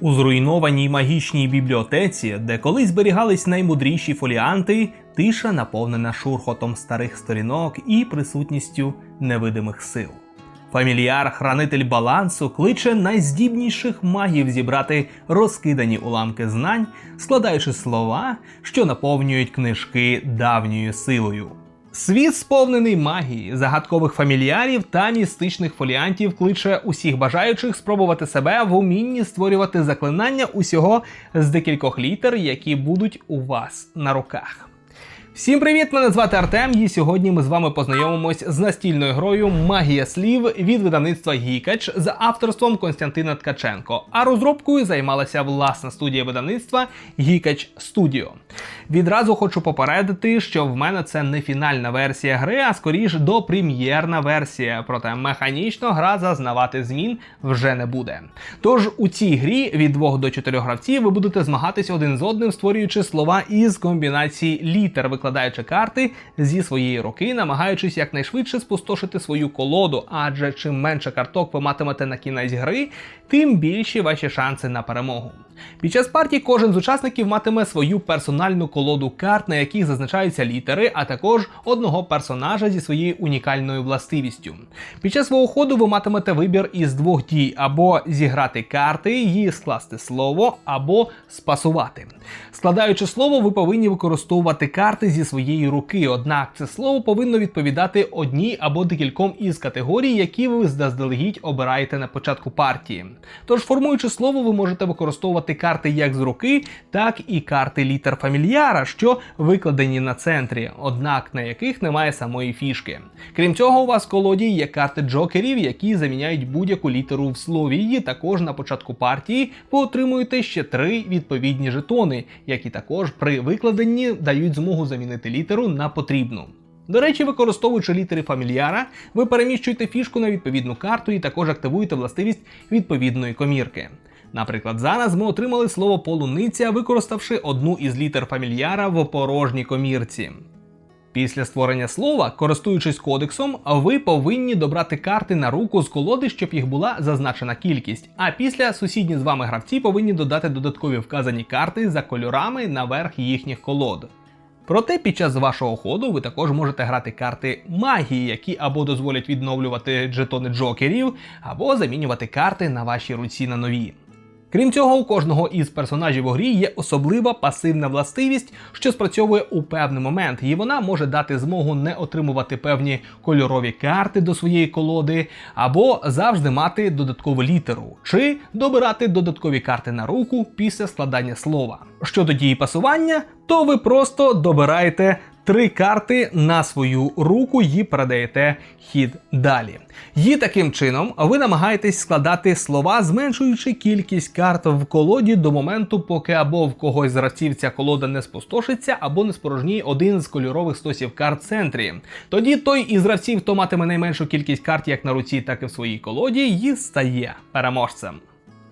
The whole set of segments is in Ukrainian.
У зруйнованій магічній бібліотеці, де колись зберігались наймудріші фоліанти, тиша наповнена шурхотом старих сторінок і присутністю невидимих сил. Фамільяр, хранитель балансу, кличе найздібніших магів зібрати розкидані уламки знань, складаючи слова, що наповнюють книжки давньою силою. Світ сповнений магії, загадкових фамільярів та містичних фоліантів кличе усіх бажаючих спробувати себе в умінні створювати заклинання усього з декількох літер, які будуть у вас на руках. Всім привіт! Мене звати Артем, і сьогодні ми з вами познайомимось з настільною грою Магія слів від видавництва Гікач за авторством Константина Ткаченко. А розробкою займалася власна студія видавництва Гікач Студіо. Відразу хочу попередити, що в мене це не фінальна версія гри, а скоріш допрем'єрна версія. Проте механічно гра зазнавати змін вже не буде. Тож у цій грі від 2 до 4 гравців ви будете змагатись один з одним, створюючи слова із комбінації літер, викладаючи карти зі своєї руки, намагаючись якнайшвидше спустошити свою колоду. Адже чим менше карток ви матимете на кінець гри, тим більші ваші шанси на перемогу. Під час партії кожен з учасників матиме свою персональну колоду карт, на яких зазначаються літери, а також одного персонажа зі своєю унікальною властивістю. Під час свого ходу ви матимете вибір із двох дій: або зіграти карти, її скласти слово, або спасувати. Складаючи слово, ви повинні використовувати карти зі своєї руки. Однак це слово повинно відповідати одній або декільком із категорій, які ви заздалегідь обираєте на початку партії. Тож, формуючи слово, ви можете використовувати карти як з руки, так і карти літер фамільяра, що викладені на центрі, однак на яких немає самої фішки. Крім цього, у вас в колоді є карти джокерів, які заміняють будь-яку літеру в слові. І також на початку партії ви отримуєте ще три відповідні жетони, які також при викладенні дають змогу замінити літеру на потрібну. До речі, використовуючи літери фамільяра, ви переміщуєте фішку на відповідну карту і також активуєте властивість відповідної комірки. Наприклад, зараз ми отримали слово полуниця, використавши одну із літер фамільяра в порожній комірці. Після створення слова, користуючись кодексом, ви повинні добрати карти на руку з колоди, щоб їх була зазначена кількість. А після сусідні з вами гравці повинні додати додаткові вказані карти за кольорами наверх їхніх колод. Проте під час вашого ходу ви також можете грати карти магії, які або дозволять відновлювати джетони джокерів, або замінювати карти на вашій руці на нові. Крім цього, у кожного із персонажів у грі є особлива пасивна властивість, що спрацьовує у певний момент, і вона може дати змогу не отримувати певні кольорові карти до своєї колоди, або завжди мати додаткову літеру, чи добирати додаткові карти на руку після складання слова. Щодо дії пасування, то ви просто добираєте три карти на свою руку і передаєте хід далі. І таким чином ви намагаєтесь складати слова, зменшуючи кількість карт в колоді до моменту, поки або в когось з гравців ця колода не спустошиться, або не спорожніє один з кольорових стосів карт в центрі. Тоді той із гравців, хто матиме найменшу кількість карт як на руці, так і в своїй колоді, і стає переможцем.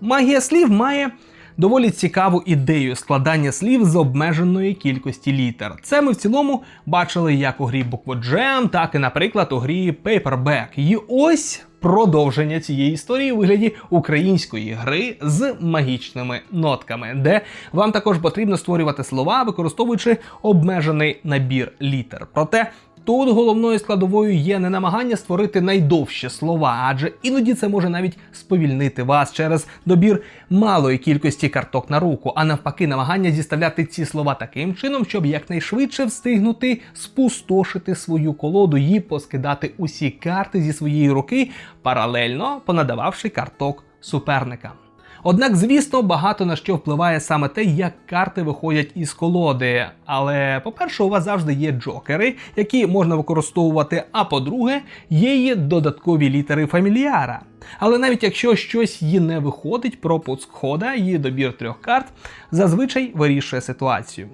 Магія слів має доволі цікаву ідею складання слів з обмеженої кількості літер. Це ми в цілому бачили як у грі Букводжем, так і, наприклад, у грі Paperback. І ось. Продовження цієї історії у вигляді української гри з магічними нотками, де вам також потрібно створювати слова, використовуючи обмежений набір літер. Проте Тут головною складовою є не намагання створити найдовші слова, адже іноді це може навіть сповільнити вас через добір малої кількості карток на руку, а навпаки, намагання зіставляти ці слова таким чином, щоб якнайшвидше встигнути спустошити свою колоду і поскидати усі карти зі своєї руки, паралельно понадававши карток суперника. Однак, звісно, багато на що впливає саме те, як карти виходять із колоди. Але, по-перше, у вас завжди є джокери, які можна використовувати. А по-друге, є і додаткові літери фамільяра. Але навіть якщо щось її не виходить, пропуск хода, її добір трьох карт зазвичай вирішує ситуацію.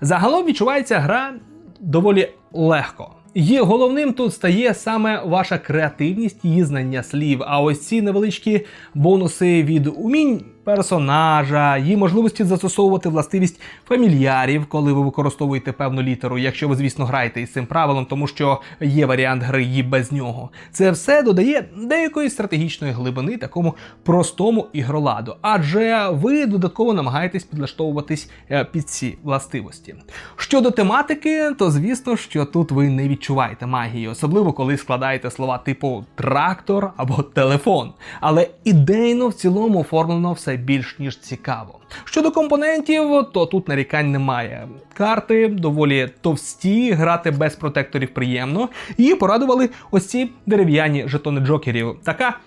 Загалом відчувається гра доволі легко. Є головним тут стає саме ваша креативність і знання слів. А ось ці невеличкі бонуси від умінь персонажа, її можливості застосовувати властивість фамільярів, коли ви використовуєте певну літеру, якщо ви, звісно, граєте із цим правилом, тому що є варіант гри і без нього. Це все додає деякої стратегічної глибини такому простому ігроладу, адже ви додатково намагаєтесь підлаштовуватись е, під ці властивості. Щодо тематики, то звісно, що тут ви не відчуваєте магії, особливо коли складаєте слова типу трактор або телефон. Але ідейно в цілому оформлено все більш ніж цікаво. Щодо компонентів, то тут нарікань немає. Карти доволі товсті, грати без протекторів приємно. І порадували ось ці дерев'яні жетони джокерів. Така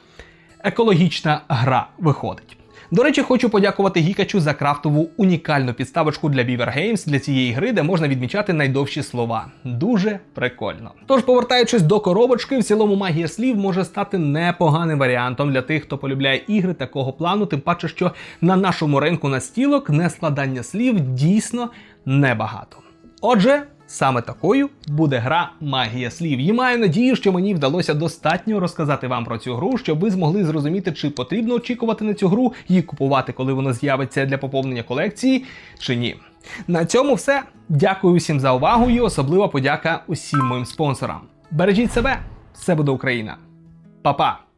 екологічна гра виходить. До речі, хочу подякувати Гікачу за крафтову унікальну підставочку для Beaver Games для цієї гри, де можна відмічати найдовші слова. Дуже прикольно. Тож, повертаючись до коробочки, в цілому магія слів може стати непоганим варіантом для тих, хто полюбляє ігри такого плану, тим паче, що на нашому ринку настілок нескладання слів дійсно небагато. Отже. Саме такою буде гра Магія слів. І маю надію, що мені вдалося достатньо розказати вам про цю гру, щоб ви змогли зрозуміти, чи потрібно очікувати на цю гру, її купувати, коли вона з'явиться для поповнення колекції, чи ні. На цьому все. Дякую всім за увагу і особлива подяка усім моїм спонсорам. Бережіть себе, все буде Україна. Па-па!